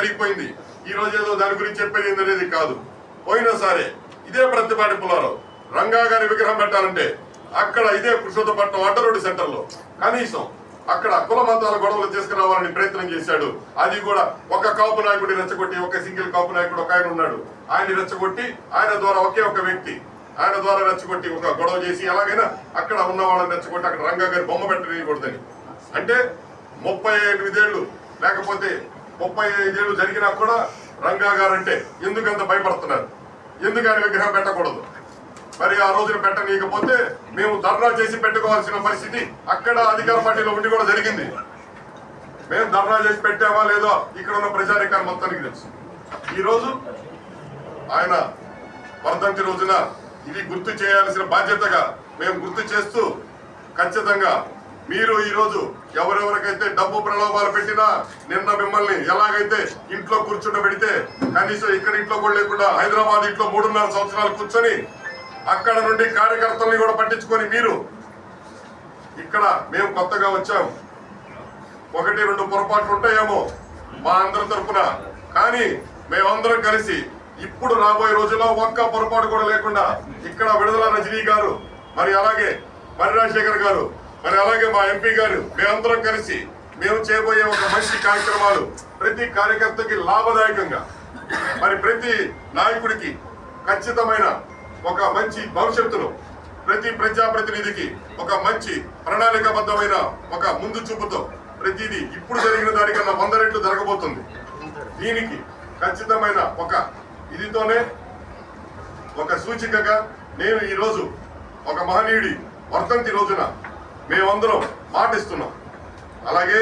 జరిగిపోయింది. ఈ రోజు ఏదో దాని గురించి చెప్పేది అనేది కాదు. పోయినా సరే ఇదే ప్రతిపాటి పులారావు రంగా గారి విగ్రహం పెట్టాలంటే అక్కడ ఇదే పురుషోత్తపట్నం అడ్డరోడ్డు సెంటర్లో కనీసం అక్కడ కుల మతాల గొడవలు తీసుకురావాలని ప్రయత్నం చేశాడు. అది కూడా ఒక కాపు నాయకుడిని రెచ్చగొట్టి ఒక సింగిల్ కాపు నాయకుడు ఒక ఆయన ఉన్నాడు. ఆయన రెచ్చగొట్టి ఆయన ద్వారా ఒకే ఒక వ్యక్తి ఆయన ద్వారా రెచ్చగొట్టి ఒక గొడవ చేసి ఎలాగైనా అక్కడ ఉన్న వాళ్ళని రెచ్చగొట్టి అక్కడ రంగా గారి బొమ్మ పెట్టనీయకూడదని అంటే ముప్పై ఎనిమిదేళ్ళు లేకపోతే ముప్పై ఐదేళ్ళు జరిగినా కూడా రంగా గారు అంటే ఎందుకంత భయపడుతున్నారు? ఎందుకు విగ్రహం పెట్టకూడదు? మరి ఆ రోజున పెట్టనీయకపోతే మేము ధర్నా చేసి పెట్టుకోవాల్సిన పరిస్థితి అక్కడ అధికార పార్టీలో ఉండి కూడా జరిగింది. మేము ధర్నా చేసి పెట్టామా లేదో ఇక్కడ ఉన్న ప్రజానికాన్ని మొత్తానికి తెలుసు. ఈరోజు ఆయన వర్ధంతి రోజున ఇది గుర్తు చేయాల్సిన బాధ్యతగా మేము గుర్తు చేస్తూ ఖచ్చితంగా మీరు ఈరోజు ఎవరెవరికైతే డబ్బు ప్రలోభాలు పెట్టినా నిన్న మిమ్మల్ని ఎలాగైతే ఇంట్లో కూర్చుండబెడితే కనీసం ఇక్కడ ఇంట్లో కూడా లేకుండా హైదరాబాద్ ఇంట్లో మూడున్నర సంవత్సరాలు కూర్చొని అక్కడ నుండి కార్యకర్తల్ని కూడా పట్టించుకొని మీరు ఇక్కడ మేము కొత్తగా వచ్చాం. ఒకటి రెండు పొరపాట్లు ఉంటాయేమో మా అందరి తరపున. కానీ మేమందరం కలిసి ఇప్పుడు రాబోయే రోజుల్లో ఒక్క పొరపాటు కూడా లేకుండా ఇక్కడ విడుదల రజనీ గారు మరి అలాగే మరి రాజశేఖర్ గారు మరి అలాగే మా ఎంపీ గారు మేమందరం కలిసి మేము చేయబోయే ఒక మంచి కార్యక్రమాలు ప్రతి కార్యకర్తకి లాభదాయకంగా మరి ప్రతి నాయకుడికి ఖచ్చితమైన ఒక మంచి భవిష్యత్తులో ప్రతి ప్రజాప్రతినిధికి ఒక మంచి ప్రణాళికాబద్ధమైన ఒక ముందు చూపుతో ప్రతిదీ ఇప్పుడు జరిగిన దానికన్నా వంద రెట్లు జరగబోతుంది. దీనికి ఖచ్చితమైన ఒక ఇదితోనే ఒక సూచికగా నేను ఈ రోజు ఒక మహనీయుడి వర్తంతి రోజున మేమందరం మాటిస్తున్నాం. అలాగే